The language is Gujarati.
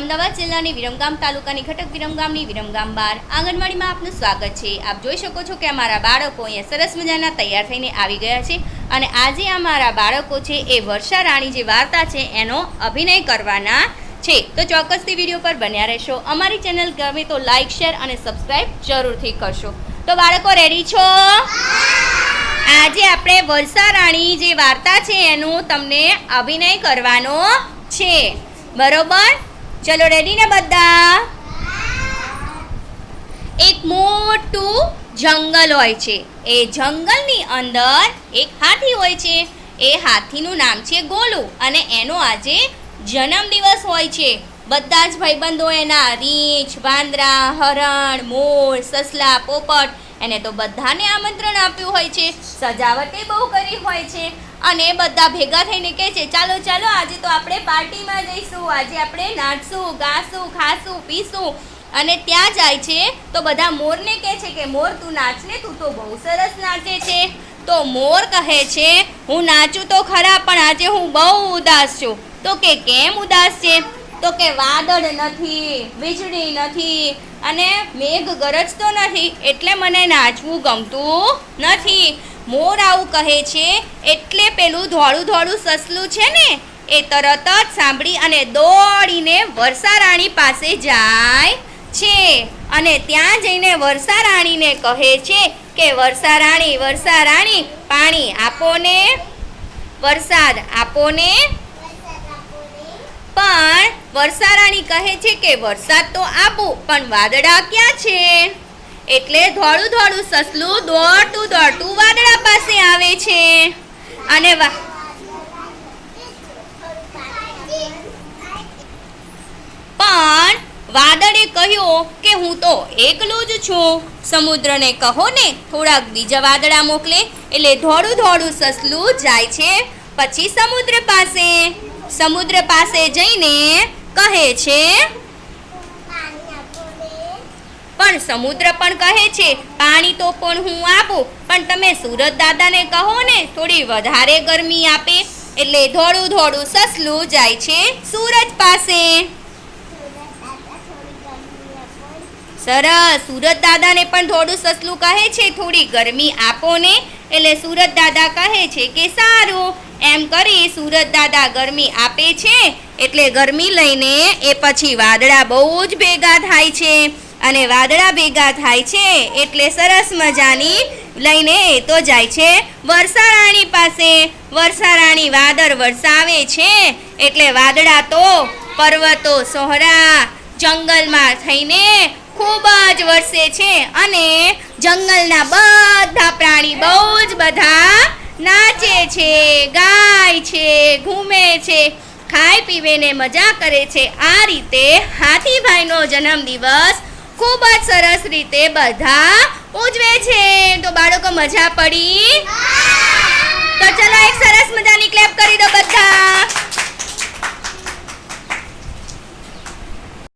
અમદાવાદ જિલ્લાની વિરમગામ તાલુકાની ઘટક વિરમગામની વિરમગામ બાર આંગણવાડીમાં આપનું સ્વાગત છે. આપ જોઈ શકો છો કે અમારા બાળકો અહીંયા સરસ મજાના તૈયાર થઈને આવી ગયા છે અને આજે અમારા બાળકો છે એ વર્ષા રાણી જે વાર્તા છે એનો અભિનય કરવાના છે. તો ચોક્કસથી વીડિયો પર બન્યા રહેશો. અમારી ચેનલ ગમે તો લાઇક શેર અને સબસ્ક્રાઈબ જરૂરથી કરશો. તો બાળકો, રેડી છો? આજે આપણે વર્ષા રાણી જે વાર્તા છે એનું તમને અભિનય કરવાનો છે. બરોબર? ચલો રેડી ને બધા? એક મોટું જંગલ હોય છે. એ જંગલની અંદર એક હાથી હોય છે. એ હાથીનું નામ છે ગોલુ અને એનો આજે જન્મદિવસ હોય છે. બધા જ ભાઈબંધો એના રીંછ વાંદરા હરણ, મોર, સસલા, પોપટ એને તો બધાને આમંત્રણ આપ્યું હોય છે, સજાવટે બહુ કરી હોય છે. અને બધા ભેગા થઈને કહે છે, ચાલો ચાલો, આજે તો આપણે પાર્ટીમાં જઈશું, આજે આપણે નાચશું, ગાશું, ખાશું, પીશું. અને ત્યાં જાય છે, તો બધા મોરને કહે છે કે, મોર, તું નાચને તું તો બહુ સરસ નાચે છે. તો મોર કહે છે, હું નાચું તો ખરા, પણ આજે હું બહુ ઉદાસ છું. તો કે, કેમ ઉદાસ છે? તો કે વાદળ નથી, વીજળી નથી અને મેઘ ગરજતો નથી એટલે મને નાચવું ગમતું નથી. મોર આવું કહે છે, એટલે પેલું ધોળું ધોળું સસલું છે ને, એ તરત જ સાંભળી અને દોડીને વર્ષા રાણી પાસે જાય છે. અને ત્યાં જઈને વર્ષા રાણીને કહે છે કે વર્ષા રાણી વર્ષા રાણી પાણી આપો ને, વરસાદ આપો ને. પણ વર્ષારાણી કહે છે કે વરસાદ તો આપો, પણ વાદળા ક્યાં છે? એટલે ધોળું ધોળું સસલું દોડતું દોડતું વાદળા પાસે આવે છે. અને વા પણ વાદળે કહ્યું કે હું તો એકલું જ છું. સમુદ્રને કહો ને, થોડાક બીજા વાદળા મોકલે, એટલે ધોળું ધોળું સસલું જાય છે, પછી સમુદ્ર પાસે. સમુદ્ર પાસે જઈને કહે છે, પણ સમુદ્ર પણ કહે છે, પાણી તો પણ હું આપું, પણ તમે સુરત દાદાને કહો ને, થોડી વધારે ગરમી આપે. એટલે ધોળું ધોળું સસલું જાય છે સુરત પાસે. સરસ, સુરત દાદાને પણ થોડું સસલું કહે છે, થોડી ગરમી આપો ને. એટલે સુરત દાદા કહે છે કે સારું. એમ કરી સુરત દાદા ગરમી આપે છે, એટલે ગરમી લઈને એ પછી વાદળા બહુ જ ભેગા થાય છે. અને વાદળા ભેગા થાય છે, એટલે સરસ મજાની લઈને તો જાય છે. વર્ષારાણી પાસે વર્ષારાણી વાદળ વરસાવે છે, એટલે વાદળા તો પર્વતો સોહરા જંગલમાં થઈને ખૂબ જ વરસે છે. અને જંગલના બધા પ્રાણી બહુ જ બધા નાચે છે ગાય છે ઘૂમે છે ખાઈ પીવેને મજા કરે છે. આ રીતે હાથીભાઈનો જન્મદિવસ ખૂબ જ સરસ રીતે બધા ઉજવે છે. તો બાળકો મજા પડી? તો ચલો એક સરસ મજાની ક્લેપ કરી દો બધા.